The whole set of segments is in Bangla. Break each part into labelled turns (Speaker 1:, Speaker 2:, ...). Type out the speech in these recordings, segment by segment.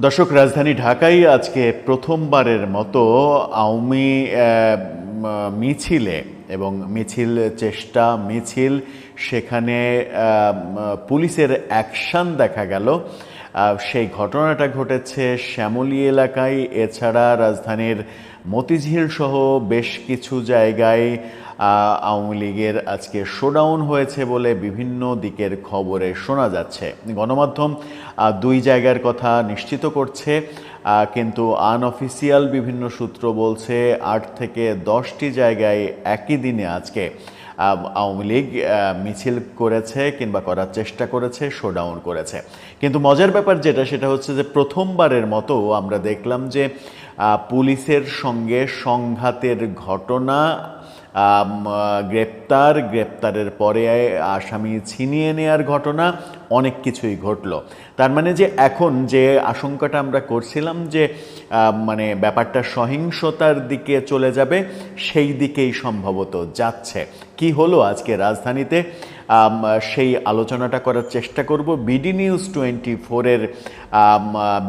Speaker 1: দর্শক, রাজধানী ঢাকায় আজকে প্রথমবারের মতো আওয়ামী মিছিলে এবং মিছিল চেষ্টা, মিছিল, সেখানে পুলিশের অ্যাকশান দেখা গেল। সেই ঘটনাটা ঘটেছে শ্যামলী এলাকায়। এছাড়া রাজধানীর মতিঝিল সহ বেশ কিছু জায়গায় আওয়ামী লীগের আজকে শোডাউন হয়েছে বলে বিভিন্ন দিকের খবরে শোনা যাচ্ছে। গণমাধ্যম দুই জায়গার কথা নিশ্চিত করছে কিন্তু আনঅফিসিয়াল বিভিন্ন সূত্র বলছে আট থেকে দশটি জায়গায় একই দিনে আজকে আওয়ামী লীগ মিছিল করেছে কিংবা করার চেষ্টা করেছে শোডাউন করেছে। কিন্তু মজার ব্যাপার যেটা, সেটা হচ্ছে যে প্রথমবারের মতো আমরা দেখলাম যে পুলিশের সঙ্গে সংঘাতের ঘটনা গ্রেপ্তার, গ্রেপ্তারের পরে আসামি ছিনিয়ে নেয়ার ঘটনা, অনেক কিছুই ঘটলো। তার মানে যে এখন যে আশঙ্কাটা আমরা করছিলাম যে মানে ব্যাপারটা সহিংসতার দিকে চলে যাবে, সেই দিকেই সম্ভবত যাচ্ছে। কি হলো আজকে রাজধানীতে? সেই আলোচনাটা করার চেষ্টা করব। বিডি নিউজ টোয়েন্টি ফোরের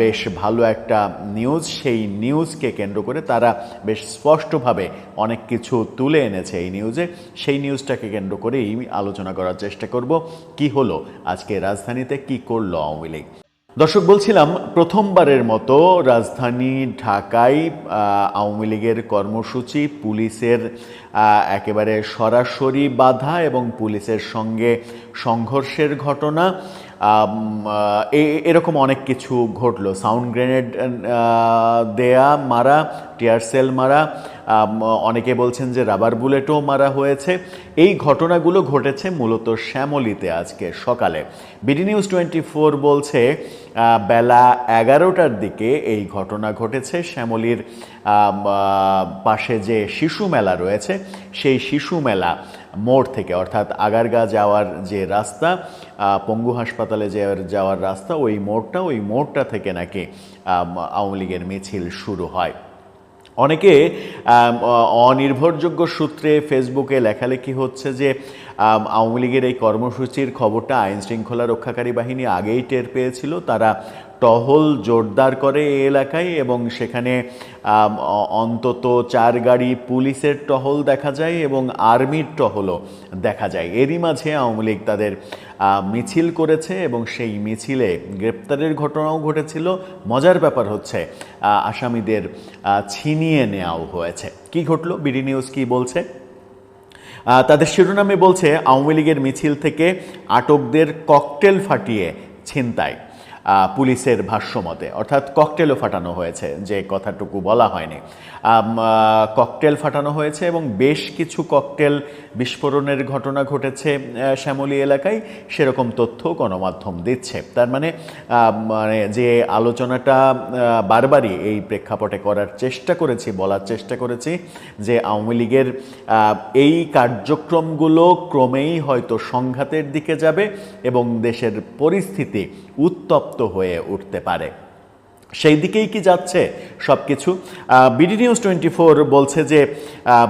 Speaker 1: বেশ ভালো একটা নিউজ। সেই নিউজকে কেন্দ্র করে তারা বেশ স্পষ্টভাবে অনেক কিছু তুলে এনেছে এই নিউজে। সেই নিউজটাকে কেন্দ্র করেই আলোচনা করার চেষ্টা করব। কি হলো? আজকে রাজধানীতে কি করল আওয়ামী লীগ? দর্শক, বলছিলাম প্রথমবারের মতো রাজধানী ঢাকায় আওয়ামী লীগের কর্মসূচি, পুলিশের একেবারে সরাসরি বাধা এবং পুলিশের সঙ্গে সংঘর্ষের ঘটনা। এরকম অনেক কিছু ঘটলো। সাউন্ড গ্রেনেড দেয়া মারা, টিয়ার সেল মারা অনেকে বলছেন যে রাবার বুলেটও মারা হয়েছে। এই ঘটনাগুলো ঘটেছে মূলত শ্যামলিতে আজকে সকালে। বিডি নিউজ টোয়েন্টি ফোর বলছে বেলা এগারোটার দিকে এই ঘটনা ঘটেছে। শ্যামলির পাশে যে শিশু মেলা রয়েছে, সেই শিশু মেলা মোড় থেকে, অর্থাৎ আগারগা যাওয়ার যে রাস্তা পঙ্গু হাসপাতালে যাওয়ার রাস্তা, ওই মোড়টা ওই মোড়টা থেকে নাকি আওয়ামী লীগের মিছিল শুরু হয়। অনেকে অনির্ভরযোগ্য সূত্রে ফেসবুকে লেখালেখি হচ্ছে যে আওয়ামী লীগের এই কর্মসূচির খবরটা আইন শৃঙ্খলা রক্ষাকারী বাহিনী আগেই টের পেয়েছিল। তারা টহল জোরদার করে এই এলাকায় এবং সেখানে অন্তত চার গাড়ি পুলিশের টহল দেখা যায় এবং আর্মির টহলও দেখা যায়। এরই মাঝে আওয়ামী লীগ তাদের মিছিল করেছে এবং সেই মিছিলে গ্রেপ্তারের ঘটনাও ঘটেছিল। মজার ব্যাপার হচ্ছে আসামিদের ছিনিয়ে নেওয়াও হয়েছে। কি ঘটলো? বিডি নিউজ কি বলছে? তাদের শিরোনামে বলছে আওয়ামী লীগের মিছিল থেকে আটকদের ককটেল ফাটিয়ে ছিনতাই। আহ, পুলিশের ভাষ্যমতে। অর্থাৎ ককটেলও ফাটানো হয়েছে, যে কথাটুকু বলা হয়নি। ককটেল ফাটানো হয়েছে এবং বেশ কিছু ককটেল বিস্ফোরণের ঘটনা ঘটেছে শ্যামলী এলাকায়। সেরকম তথ্য গণমাধ্যম দিচ্ছে। তার মানে মানে যে আলোচনাটা বারবারই এই প্রেক্ষাপটে করার চেষ্টা করেছি, বলার চেষ্টা করেছি, যে আওয়ামী লীগের এই কার্যক্রমগুলো ক্রমেই হয়তো সংঘাতের দিকে যাবে এবং দেশের পরিস্থিতি উত্তপ্ত হয়ে উঠতে পারে। সেই দিকেই কি যাচ্ছে সব কিছু বিডি নিউজ টোয়েন্টি ফোর বলছে যে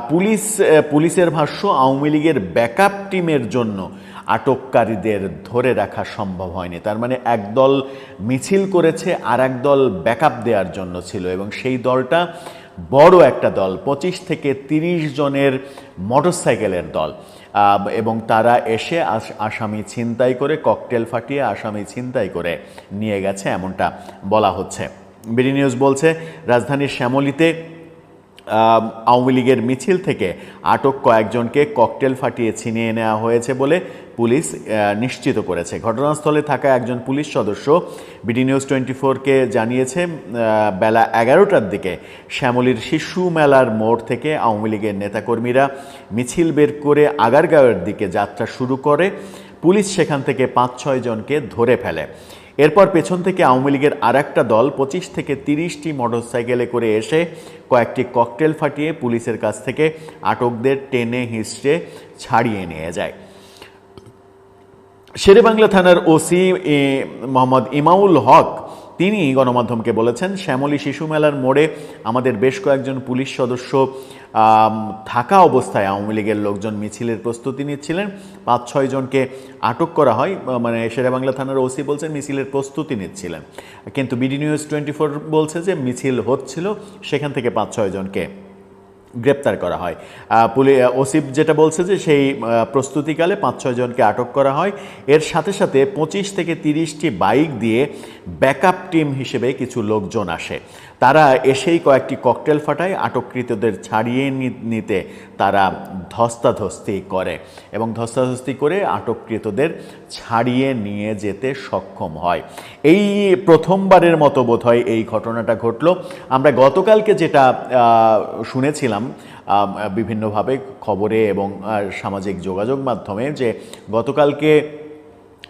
Speaker 1: পুলিশ পুলিশের ভাষ্য, আওয়ামী লীগের ব্যাকআপ টিমের জন্য আটককারীদের ধরে রাখা সম্ভব হয়নি। তার মানে একদল মিছিল করেছে আর একদল ব্যাকআপ দেওয়ার জন্য ছিল এবং সেই দলটা বড় একটা দল, পঁচিশ থেকে তিরিশ জনের মোটরসাইকেলের দল। এবং তারা এসে আস- আসামি ছিনতাই করে, ককটেল ফাটিয়ে আসামি ছিনতাই করে নিয়ে গেছে, এমনটা বলা হচ্ছে। বিডি নিউজ বলছে, রাজধানীর শ্যামলীতে আওয়ামী লীগের মিছিল থেকে আটক কয়েকজনকে ককটেল ফাটিয়ে ছিনিয়ে নেওয়া হয়েছে বলে পুলিশ নিশ্চিত করেছে। ঘটনাস্থলে থাকা একজন পুলিশ সদস্য বিডি নিউজ টোয়েন্টি ফোরকে জানিয়েছে বেলা এগারোটার দিকে শ্যামলীর শিশু মেলার মোড় থেকে আওয়ামী লীগের নেতাকর্মীরা মিছিল বের করে আগারগাঁওয়ের দিকে যাত্রা শুরু করে। পুলিশ সেখান থেকে পাঁচ ছয় জনকে ধরে ফেলে। এরপর পেছন থেকে আওয়ামী লীগের আর একটা দল পঁচিশ থেকে তিরিশটি মোটরসাইকেলে করে এসে কয়েকটি ককটেল ফাটিয়ে পুলিশের কাছ থেকে আটকদের টেনে হিঁচড়ে ছাড়িয়ে নিয়ে যায়। শেরেবাংলা থানার ওসি মোহাম্মদ ইমাউল হক তিনি গণমাধ্যমকে বলেছেন, শ্যামলী শিশু মেলার মোড়ে আমাদের বেশ কয়েকজন পুলিশ সদস্য থাকা অবস্থায় আওয়ামী লীগের লোকজন মিছিলের প্রস্তুতি নিচ্ছিলেন। পাঁচ, ছয় জনকে আটক করা হয় মানে শেরেবাংলা থানার ওসি বলছেন মিছিলের প্রস্তুতি নিচ্ছিলেন। কিন্তু বিডি নিউজ টোয়েন্টি ফোর বলছে যে মিছিল হচ্ছিল, সেখান থেকে পাঁচ, ছয় জনকে গ্রেপ্তার করা হয়। পুলিশ পুলি ওসিফ যেটা বলছে যে সেই প্রস্তুতিকালে পাঁচ ছয় জনকে আটক করা হয়। এর সাথে সাথে পঁচিশ থেকে তিরিশটি বাইক দিয়ে ব্যাকআপ টিম হিসেবে কিছু লোকজন আসে। তারা এসেই কয়েকটি ককটেল ফাটায়, আটককৃতদের ছাড়িয়ে নিতে তারা ধস্তাধস্তি করে এবং ধস্তাধস্তি করে আটককৃতদের ছাড়িয়ে নিয়ে যেতে সক্ষম হয়। এই প্রথমবারের মতো বোধহয় এই ঘটনাটা ঘটলো। আমরা গতকালকে যেটা শুনেছিলাম বিভিন্নভাবে খবরে এবং সামাজিক যোগাযোগ মাধ্যমে যে গতকালকে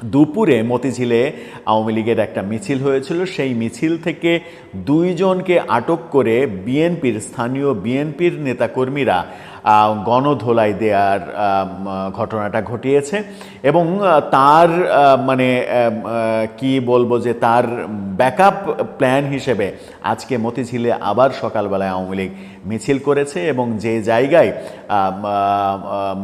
Speaker 1: দুপুরে মতিঝিলে আওয়ামী লীগের একটা মিছিল হয়েছিল। সেই মিছিল থেকে দুইজনকে আটক করে বিএনপির স্থানীয় বিএনপির নেতাকর্মীরা গণধোলাই দেওয়ার ঘটনাটা ঘটিয়েছে এবং তার মানে কি বলব যে তার ব্যাকআপ প্ল্যান হিসেবে আজকে মতিঝিলে আবার সকালবেলায় আওয়ামী লীগ মিছিল করেছে এবং যে জায়গায়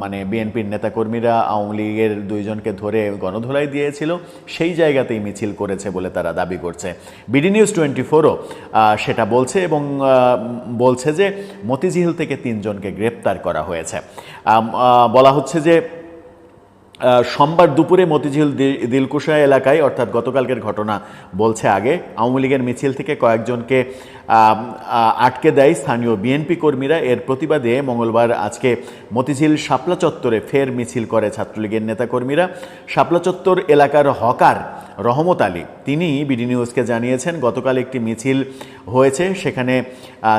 Speaker 1: মানে বিএনপির নেতাকর্মীরা আওয়ামী লীগের দুইজনকে ধরে গণধোলাই দিয়েছিল, সেই জায়গাতেই মিছিল করেছে বলে তারা দাবি করছে। বিডি নিউজ টোয়েন্টি ফোরও সেটা বলছে এবং বলছে যে মতিঝিল থেকে তিনজনকে গ্রেপ্তার করা হয়েছে। বলা হচ্ছে যে সোমবার দুপুরে মতিঝিল দিলকুশা এলাকায়, অর্থাৎ গতকালকের ঘটনা বলছে আগে, আওয়ামী লীগের মিছিল থেকে কয়েকজনকে আটকে দেয় স্থানীয় বিএনপি কর্মীরা। এর প্রতিবাদে মঙ্গলবার আজকে মতিঝিল শাপলা চত্বরে ফের মিছিল করে ছাত্রলীগের নেতাকর্মীরা। শাপলা চত্বর এলাকার হকার রহমত আলী। তিনি বিডি নিউজকে জানিয়েছেন, গতকাল একটি মিছিল হয়েছে, সেখানে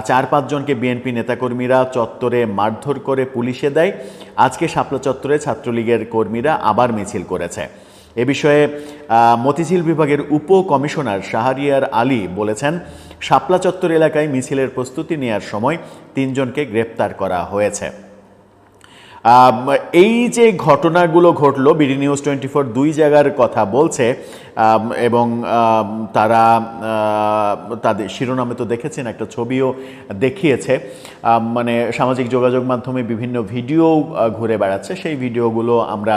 Speaker 1: চার পাঁচজনকে বিএনপি নেতাকর্মীরা চত্বরে মারধর করে পুলিশে দেয়। আজকে শাপলা চত্বরে ছাত্রলীগের কর্মীরা আবার মিছিল করেছে। এ বিষয়ে মতিঝিল বিভাগের উপ কমিশনার শাহরিয়ার আলী বলেছেন, শাপলা চত্বর এলাকায় মিছিলের প্রস্তুতি নেওয়ার সময় তিনজনকে গ্রেপ্তার করা হয়েছে। এই যে ঘটনাগুলো ঘটলো, বিডি নিউজ টোয়েন্টি ফোর দুই জায়গার কথা বলছে এবং তারা তাদের শিরোনামে তো দেখেছেন, একটা ছবিও দেখিয়েছে। মানে সামাজিক যোগাযোগ মাধ্যমে বিভিন্ন ভিডিও ঘুরে বেড়াচ্ছে। সেই ভিডিওগুলো আমরা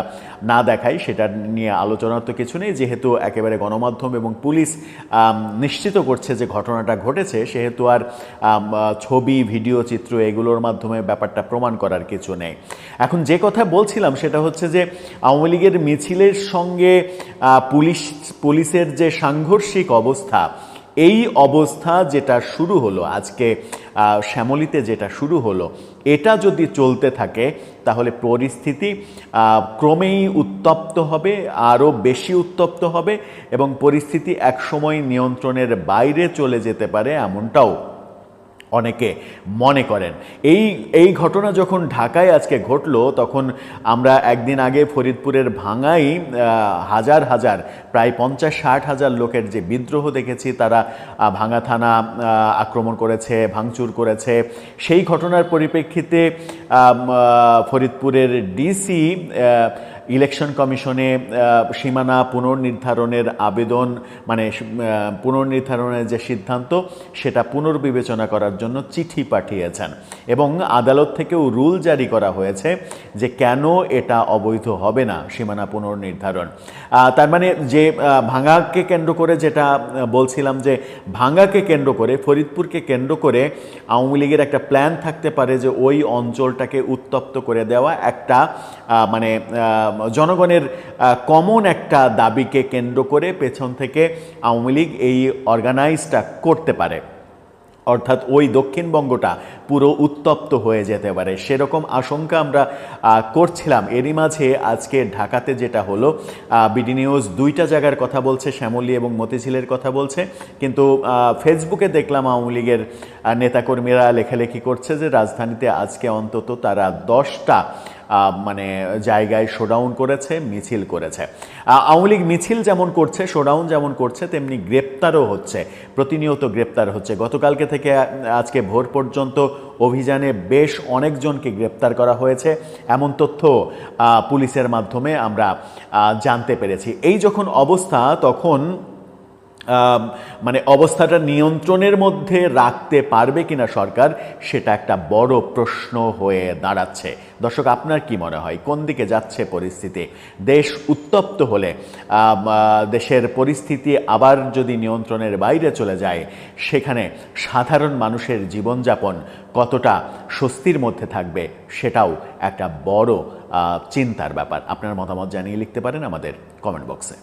Speaker 1: না দেখাই, সেটা নিয়ে আলোচনার তো কিছু নেই। যেহেতু একেবারে গণমাধ্যম এবং পুলিশ নিশ্চিত করছে যে ঘটনাটা ঘটেছে, সেহেতু আর ছবি, ভিডিও, চিত্র এগুলোর মাধ্যমে ব্যাপারটা প্রমাণ করার কিছু নেই। এখন যে কথা বলছিলাম, সেটা হচ্ছে যে আওয়ামী লীগের মিছিলের সঙ্গে পুলিশ পুলিশের যে সাংঘর্ষিক অবস্থা, এই অবস্থা যেটা শুরু হলো, আজকে শ্যামলিতে যেটা শুরু হলো, এটা যদি চলতে থাকে, তাহলে পরিস্থিতি ক্রমেই উত্তপ্ত হবে, আরও বেশি উত্তপ্ত হবে এবং পরিস্থিতি একসময় নিয়ন্ত্রণের বাইরে চলে যেতে পারে এমনটাও অনেকে মনে করেন। এই এই ঘটনা যখন ঢাকায় আজকে ঘটলো, তখন আমরা একদিন আগে ফরিদপুরের ভাঙাই হাজার হাজার, প্রায় পঞ্চাশ, ষাট হাজার লোকের যে বিদ্রোহ দেখেছি, তারা ভাঙা থানা আক্রমণ করেছে, ভাঙচুর করেছে। সেই ঘটনার পরিপ্রেক্ষিতে ফরিদপুরের ডিসি ইলেকশন কমিশনে সীমানা পুনর্নির্ধারণের আবেদন মানে পুনর্নির্ধারণের যে সিদ্ধান্ত, সেটা পুনর্বিবেচনা করার জন্য চিঠি পাঠিয়েছেন। এবং আদালত থেকেও রুল জারি করা হয়েছে যে কেন এটা অবৈধ হবে না, সীমানা পুনর্নির্ধারণ। তার মানে যে ভাঙাকে কেন্দ্র করে যেটা বলছিলাম যে ভাঙাকে কেন্দ্র করে, ফরিদপুরকে কেন্দ্র করে আওয়ামী লীগের একটা প্ল্যান থাকতে পারে যে ওই অঞ্চলটাকে উত্তপ্ত করে দেওয়া একটা মানে জনগণের কমন একটা দাবিকে কেন্দ্র করে পেছন থেকে আওয়ামী লীগ এই অর্গানাইজটা করতে পারে। অর্থাৎ ওই দক্ষিণবঙ্গটা পুরো উত্তপ্ত হয়ে যেতে পারে। সেরকম আশঙ্কা আমরা করছিলাম। এরই মাঝে আজকে ঢাকাতে যেটা হলো বিডি নিউজ দুইটা জায়গার কথা বলছে, শ্যামলী এবং মতিঝিলের কথা বলছে। কিন্তু ফেসবুকে দেখলাম আওয়ামী লীগের নেতাকর্মীরা লেখালেখি করছে যে, রাজধানীতে আজকে অন্তত তারা দশটা মানে জায়গায় শোডাউন করেছে, মিছিল করেছে। আওয়ামী লীগ মিছিল যেমন করছে শোডাউন যেমন করছে, তেমনি গ্রেপ্তারও হচ্ছে। প্রতিনিয়ত গ্রেপ্তার হচ্ছে। গতকালকে থেকে আজকে ভোর পর্যন্ত অভিযানে বেশ অনেকজনকে গ্রেপ্তার করা হয়েছে। এমন তথ্য পুলিশের মাধ্যমে আমরা জানতে পেরেছি। এই যখন অবস্থা, তখন মানে অবস্থাটা নিয়ন্ত্রণের মধ্যে রাখতে পারবে কিনা সরকার, সেটা একটা বড় প্রশ্ন হয়ে দাঁড়াচ্ছে। দর্শক, আপনার কি মনে হয়? কোন দিকে যাচ্ছে পরিস্থিতি? দেশ উত্তপ্ত হলে দেশের পরিস্থিতি আবার যদি নিয়ন্ত্রণের বাইরে চলে যায়, সেখানে সাধারণ মানুষের জীবনযাপন কতটা স্বস্তির মধ্যে থাকবে, সেটাও একটা বড় চিন্তার ব্যাপার। আপনার মতামত জানিয়ে লিখতে পারেন আমাদের কমেন্ট বক্সে